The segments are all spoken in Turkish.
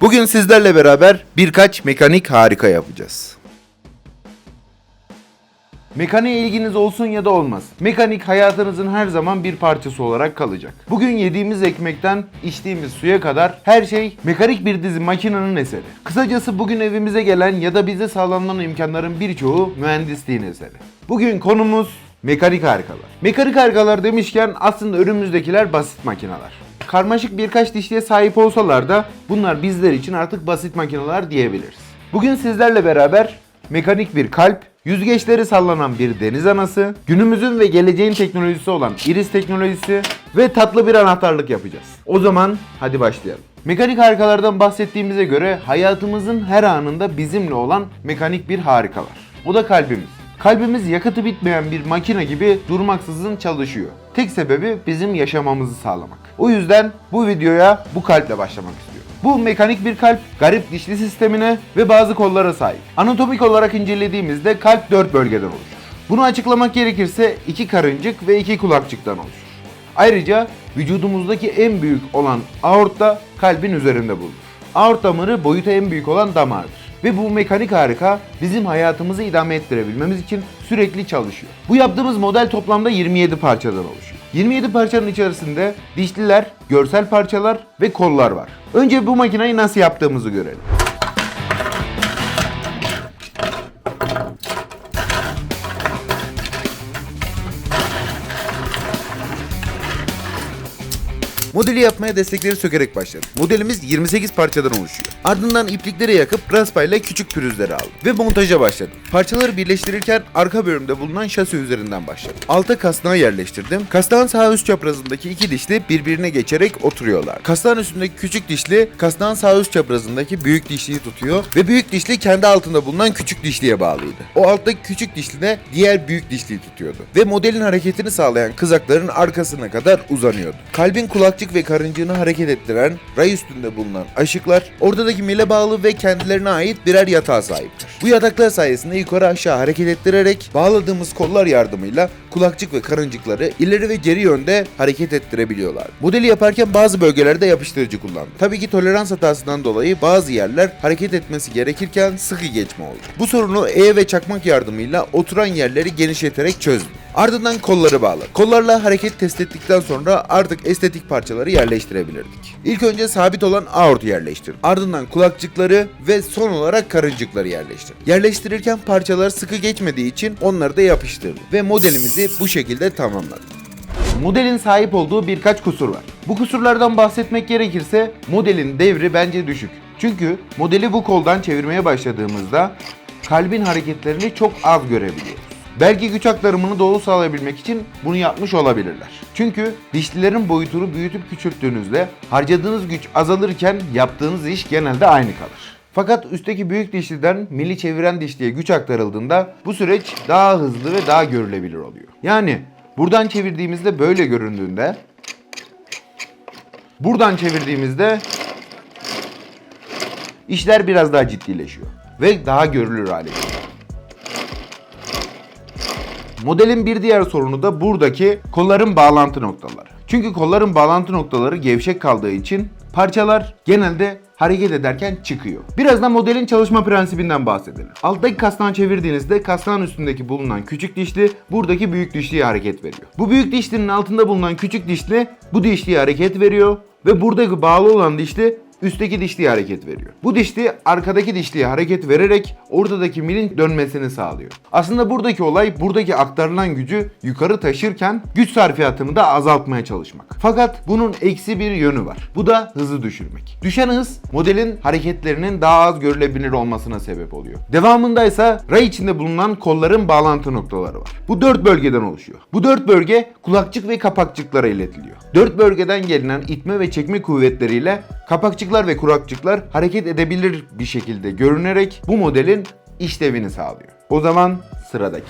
Bugün sizlerle beraber birkaç mekanik harika yapacağız. Mekaniğe ilginiz olsun ya da olmaz. Mekanik hayatınızın her zaman bir parçası olarak kalacak. Bugün yediğimiz ekmekten içtiğimiz suya kadar her şey mekanik bir dizi makinenin eseri. Kısacası bugün evimize gelen ya da bize sağlanan imkanların birçoğu mühendisliğin eseri. Bugün konumuz mekanik harikalar. Mekanik harikalar demişken aslında önümüzdekiler basit makineler. Karmaşık birkaç dişliğe sahip olsalar da bunlar bizler için artık basit makineler diyebiliriz. Bugün sizlerle beraber mekanik bir kalp, yüzgeçleri sallanan bir deniz anası, günümüzün ve geleceğin teknolojisi olan iris teknolojisi ve tatlı bir anahtarlık yapacağız. O zaman hadi başlayalım. Mekanik harikalardan bahsettiğimize göre hayatımızın her anında bizimle olan mekanik bir harika var. O da kalbimiz. Kalbimiz yakıtı bitmeyen bir makine gibi durmaksızın çalışıyor. Tek sebebi bizim yaşamamızı sağlamak. O yüzden bu videoya bu kalple başlamak istiyorum. Bu mekanik bir kalp, garip dişli sistemine ve bazı kollara sahip. Anatomik olarak incelediğimizde kalp 4 bölgeden oluşur. Bunu açıklamak gerekirse iki karıncık ve iki kulakçıktan oluşur. Ayrıca vücudumuzdaki en büyük olan aorta kalbin üzerinde bulunur. Aort damarı boyutu en büyük olan damardır. Ve bu mekanik harika bizim hayatımızı idame ettirebilmemiz için sürekli çalışıyor. Bu yaptığımız model toplamda 27 parçadan oluşuyor. 27 parçanın içerisinde dişliler, görsel parçalar ve kollar var. Önce bu makineyi nasıl yaptığımızı görelim. Modeli yapmaya destekleri sökerek başladım. Modelimiz 28 parçadan oluşuyor. Ardından iplikleri yakıp raspayla küçük pürüzleri aldım. Ve montaja başladım. Parçaları birleştirirken arka bölümde bulunan şasi üzerinden başladım. Alta kasnağı yerleştirdim. Kasnağın sağ üst çaprazındaki iki dişli birbirine geçerek oturuyorlar. Kasnağın üstündeki küçük dişli kasnağın sağ üst çaprazındaki büyük dişliyi tutuyor ve büyük dişli kendi altında bulunan küçük dişliye bağlıydı. O alttaki küçük dişli de diğer büyük dişliyi tutuyordu. Ve modelin hareketini sağlayan kızakların arkasına kadar uzanıyordu. Kalbin kulakçık ve karıncığını hareket ettiren ray üstünde bulunan aşıklar ortadaki mile bağlı ve kendilerine ait birer yatağa sahiptir. Bu yataklar sayesinde yukarı aşağı hareket ettirerek bağladığımız kollar yardımıyla kulakçık ve karıncıkları ileri ve geri yönde hareket ettirebiliyorlar. Modeli yaparken bazı bölgelerde yapıştırıcı kullandım. Tabii ki tolerans hatasından dolayı bazı yerler hareket etmesi gerekirken sıkı geçme oldu. Bu sorunu E ve çakmak yardımıyla oturan yerleri genişleterek çözdüm. Ardından kolları bağlı. Kollarla hareket test ettikten sonra artık estetik parçaları yerleştirebilirdik. İlk önce sabit olan aortu yerleştirdim. Ardından kulakçıkları ve son olarak karıncıkları yerleştirdim. Yerleştirirken parçalar sıkı geçmediği için onları da yapıştırdım. Ve modelimizi bu şekilde tamamladık. Modelin sahip olduğu birkaç kusur var. Bu kusurlardan bahsetmek gerekirse modelin devri bence düşük. Çünkü modeli bu koldan çevirmeye başladığımızda kalbin hareketlerini çok az görebiliyoruz. Belki güç aktarımını doğru sağlayabilmek için bunu yapmış olabilirler. Çünkü dişlilerin boyutunu büyütüp küçülttüğünüzde harcadığınız güç azalırken yaptığınız iş genelde aynı kalır. Fakat üstteki büyük dişliden mili çeviren dişliye güç aktarıldığında bu süreç daha hızlı ve daha görülebilir oluyor. Yani buradan çevirdiğimizde böyle göründüğünde buradan çevirdiğimizde işler biraz daha ciddileşiyor ve daha görülür hale geliyor. Modelin bir diğer sorunu da buradaki kolların bağlantı noktaları. Çünkü kolların bağlantı noktaları gevşek kaldığı için parçalar genelde hareket ederken çıkıyor. Biraz da modelin çalışma prensibinden bahsedelim. Alttaki kasnağı çevirdiğinizde kasnağın üstündeki bulunan küçük dişli buradaki büyük dişliye hareket veriyor. Bu büyük dişlinin altında bulunan küçük dişli bu dişliye hareket veriyor ve buradaki bağlı olan dişli üstteki dişliğe hareket veriyor. Bu dişli arkadaki dişliğe hareket vererek ortadaki milin dönmesini sağlıyor. Aslında buradaki olay buradaki aktarılan gücü yukarı taşırken güç sarfiyatını da azaltmaya çalışmak. Fakat bunun eksi bir yönü var. Bu da hızı düşürmek. Düşen hız modelin hareketlerinin daha az görülebilir olmasına sebep oluyor. Devamında ise ray içinde bulunan kolların bağlantı noktaları var. Bu dört bölgeden oluşuyor. Bu dört bölge kulakçık ve kapakçıklara iletiliyor. Dört bölgeden gelinen itme ve çekme kuvvetleriyle kapakçıklar ve kurakçıklar hareket edebilir bir şekilde görünerek bu modelin işlevini sağlıyor. O zaman sıradaki.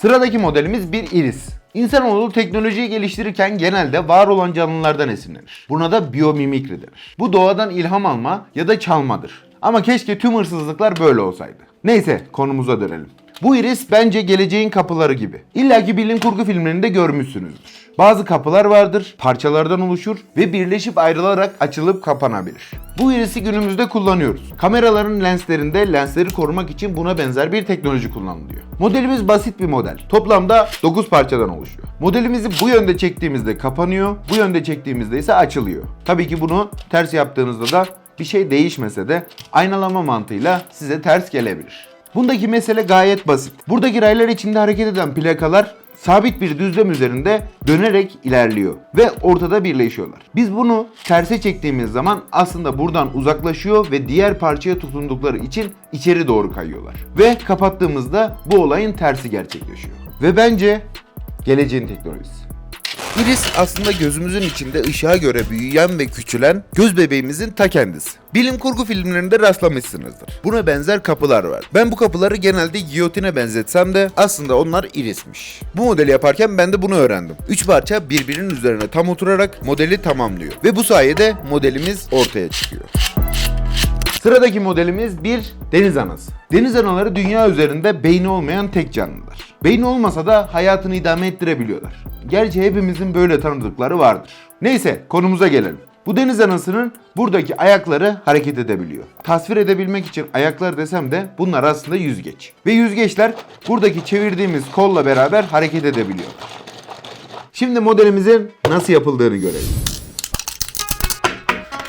Sıradaki modelimiz bir iris. İnsanoğlu teknolojiyi geliştirirken genelde var olan canlılardan esinlenir. Buna da biyomimikri denir. Bu doğadan ilham alma ya da çalmadır. Ama keşke tüm hırsızlıklar böyle olsaydı. Neyse konumuza dönelim. Bu iris bence geleceğin kapıları gibi. İlla ki bilim kurgu filmlerinde görmüşsünüzdür. Bazı kapılar vardır, parçalardan oluşur ve birleşip ayrılarak açılıp kapanabilir. Bu irisi günümüzde kullanıyoruz. Kameraların lenslerinde lensleri korumak için buna benzer bir teknoloji kullanılıyor. Modelimiz basit bir model. Toplamda 9 parçadan oluşuyor. Modelimizi bu yönde çektiğimizde kapanıyor, bu yönde çektiğimizde ise açılıyor. Tabii ki bunu ters yaptığınızda da bir şey değişmese de aynalama mantığıyla size ters gelebilir. Bundaki mesele gayet basit. Buradaki raylar içinde hareket eden plakalar sabit bir düzlem üzerinde dönerek ilerliyor ve ortada birleşiyorlar. Biz bunu terse çektiğimiz zaman aslında buradan uzaklaşıyor ve diğer parçaya tutundukları için içeri doğru kayıyorlar. Ve kapattığımızda bu olayın tersi gerçekleşiyor. Ve bence geleceğin teknolojisi. Iris aslında gözümüzün içinde ışığa göre büyüyen ve küçülen göz bebeğimizin ta kendisi. Bilim kurgu filmlerinde rastlamışsınızdır. Buna benzer kapılar var. Ben bu kapıları genelde giyotine benzetsem de aslında onlar irismiş. Bu modeli yaparken ben de bunu öğrendim. Üç parça birbirinin üzerine tam oturarak modeli tamamlıyor. Ve bu sayede modelimiz ortaya çıkıyor. Sıradaki modelimiz bir deniz anası. Deniz anaları dünya üzerinde beyni olmayan tek canlılar. Beyni olmasa da hayatını idame ettirebiliyorlar. Gerçi hepimizin böyle tanıdıkları vardır. Neyse konumuza gelelim. Bu deniz anasının buradaki ayakları hareket edebiliyor. Tasvir edebilmek için ayaklar desem de bunlar aslında yüzgeç. Ve yüzgeçler buradaki çevirdiğimiz kolla beraber hareket edebiliyor. Şimdi modelimizin nasıl yapıldığını görelim.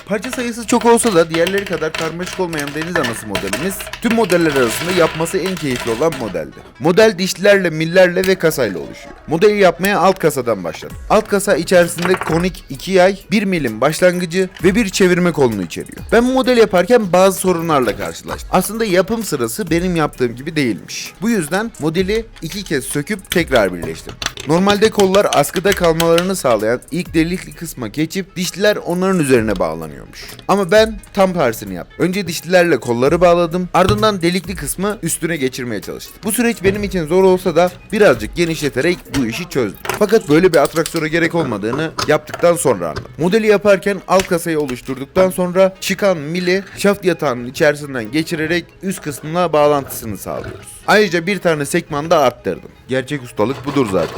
Parça sayısı çok olsa da diğerleri kadar karmaşık olmayan deniz anası modelimiz tüm modeller arasında yapması en keyifli olan modeldi. Model dişlilerle, millerle ve kasayla oluşuyor. Modeli yapmaya alt kasadan başladım. Alt kasa içerisinde konik 2 yay, 1 milim başlangıcı ve bir çevirme kolunu içeriyor. Ben model yaparken bazı sorunlarla karşılaştım. Aslında yapım sırası benim yaptığım gibi değilmiş. Bu yüzden modeli iki kez söküp tekrar birleştirdim. Normalde kollar askıda kalmalarını sağlayan ilk delikli kısma geçip dişliler onların üzerine bağlanıyormuş. Ama ben tam tersini yaptım. Önce dişlilerle kolları bağladım ardından delikli kısmı üstüne geçirmeye çalıştım. Bu süreç benim için zor olsa da birazcık genişleterek bu işi çözdüm. Fakat böyle bir atraksiyona gerek olmadığını yaptıktan sonra anladım. Modeli yaparken alt kasayı oluşturduktan sonra çıkan mili şaft yatağının içerisinden geçirerek üst kısmına bağlantısını sağlıyoruz. Ayrıca bir tane sekman da arttırdım. Gerçek ustalık budur zaten.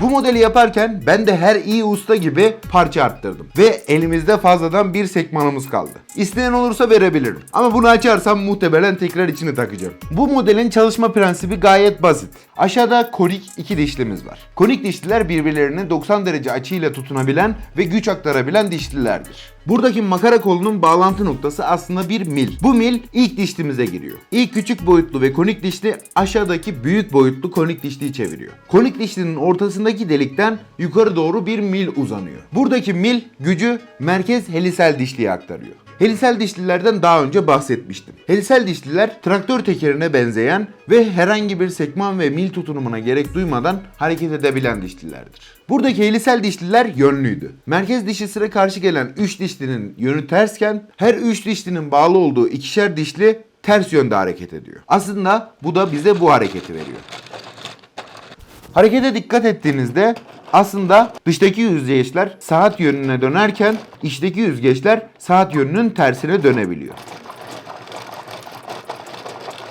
Bu modeli yaparken ben de her iyi usta gibi parça arttırdım. Ve elimizde fazladan bir sekmanımız kaldı. İsteyen olursa verebilirim. Ama bunu açarsam muhtemelen tekrar içini takacağım. Bu modelin çalışma prensibi gayet basit. Aşağıda konik iki dişlimiz var. Konik dişliler birbirlerine 90 derece açıyla tutunabilen ve güç aktarabilen dişlilerdir. Buradaki makara kolunun bağlantı noktası aslında bir mil. Bu mil ilk dişlimize giriyor. İlk küçük boyutlu ve konik dişli aşağıdaki büyük boyutlu konik dişliyi çeviriyor. Konik dişlinin ortasındaki delikten yukarı doğru bir mil uzanıyor. Buradaki mil gücü merkez helisel dişliye aktarıyor. Helisel dişlilerden daha önce bahsetmiştim. Helisel dişliler traktör tekerine benzeyen ve herhangi bir sekman ve mil tutunumuna gerek duymadan hareket edebilen dişlilerdir. Buradaki helisel dişliler yönlüydü. Merkez dişlisine karşı gelen 3 dişlinin yönü tersken her 3 dişlinin bağlı olduğu ikişer dişli ters yönde hareket ediyor. Aslında bu da bize bu hareketi veriyor. Harekete dikkat ettiğinizde aslında dıştaki yüzgeçler saat yönüne dönerken içteki yüzgeçler saat yönünün tersine dönebiliyor.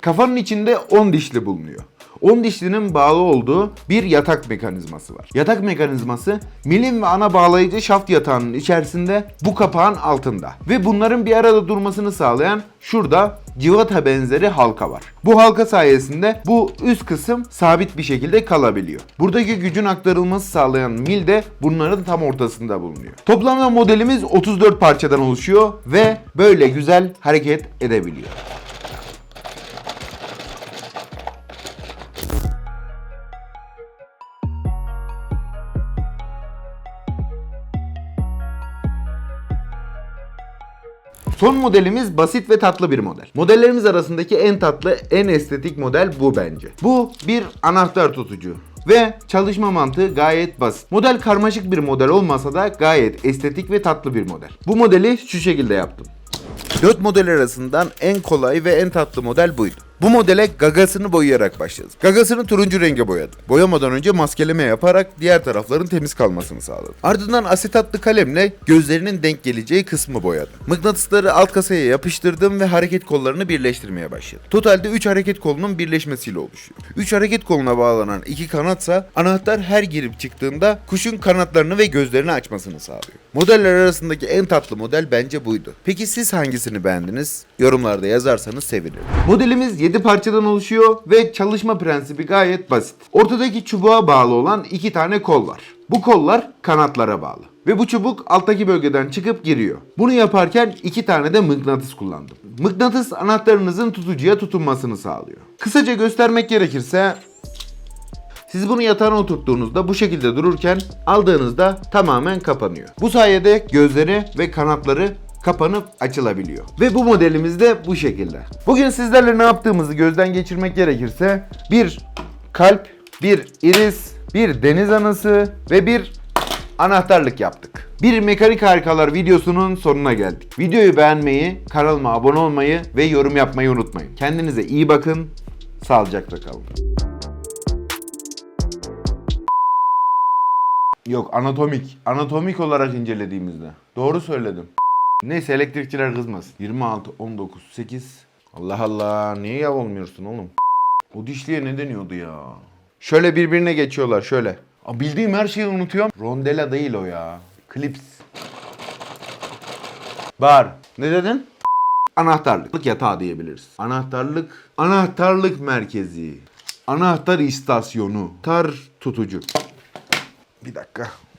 Kafanın içinde 10 dişli bulunuyor. 10 dişlinin bağlı olduğu bir yatak mekanizması var. Yatak mekanizması milim ve ana bağlayıcı şaft yatağının içerisinde bu kapağın altında. Ve bunların bir arada durmasını sağlayan şurada civata benzeri halka var. Bu halka sayesinde bu üst kısım sabit bir şekilde kalabiliyor. Buradaki gücün aktarılması sağlayan mil de bunların tam ortasında bulunuyor. Toplamda modelimiz 34 parçadan oluşuyor ve böyle güzel hareket edebiliyor. Son modelimiz basit ve tatlı bir model. Modellerimiz arasındaki en tatlı, en estetik model bu bence. Bu bir anahtar tutucu. Ve çalışma mantığı gayet basit. Model karmaşık bir model olmasa da gayet estetik ve tatlı bir model. Bu modeli şu şekilde yaptım. 4 model arasından en kolay ve en tatlı model buydu. Bu modele gagasını boyayarak başladık. Gagasını turuncu renge boyadık. Boyamadan önce maskeleme yaparak diğer tarafların temiz kalmasını sağladık. Ardından asetatlı kalemle gözlerinin denk geleceği kısmı boyadım. Mıknatısları alt kasaya yapıştırdım ve hareket kollarını birleştirmeye başladım. Totalde 3 hareket kolunun birleşmesiyle oluşuyor. 3 hareket koluna bağlanan iki kanatsa anahtar her girip çıktığında kuşun kanatlarını ve gözlerini açmasını sağlıyor. Modeller arasındaki en tatlı model bence buydu. Peki siz hangisini beğendiniz? Yorumlarda yazarsanız sevinirim. Modelimiz 7 parçadan oluşuyor ve çalışma prensibi gayet basit. Ortadaki çubuğa bağlı olan iki tane kol var. Bu kollar kanatlara bağlı. Ve bu çubuk alttaki bölgeden çıkıp giriyor. Bunu yaparken iki tane de mıknatıs kullandım. Mıknatıs anahtarınızın tutucuya tutunmasını sağlıyor. Kısaca göstermek gerekirse siz bunu yatağına oturttuğunuzda bu şekilde dururken aldığınızda tamamen kapanıyor. Bu sayede gözleri ve kanatları kapanıp açılabiliyor. Ve bu modelimiz de bu şekilde. Bugün sizlerle ne yaptığımızı gözden geçirmek gerekirse bir kalp, bir iris, bir deniz anası ve bir anahtarlık yaptık. Bir mekanik harikalar videosunun sonuna geldik. Videoyu beğenmeyi, kanalıma abone olmayı ve yorum yapmayı unutmayın. Kendinize iyi bakın, sağlıcakla kalın. Yok anatomik. Anatomik olarak incelediğimizde. Doğru söyledim. Neyse elektrikçiler kızmasın. 26, 19, 8. Allah Allah niye yav olmuyorsun oğlum? O dişliye ne deniyordu ya? Şöyle birbirine geçiyorlar şöyle. Aa, bildiğim her şeyi unutuyorum. Rondela değil o ya. Klips. Bar. Ne dedin? Anahtarlık yatağı diyebiliriz. Anahtarlık, anahtarlık merkezi. Anahtar istasyonu. Tar tutucu. Bir dakika.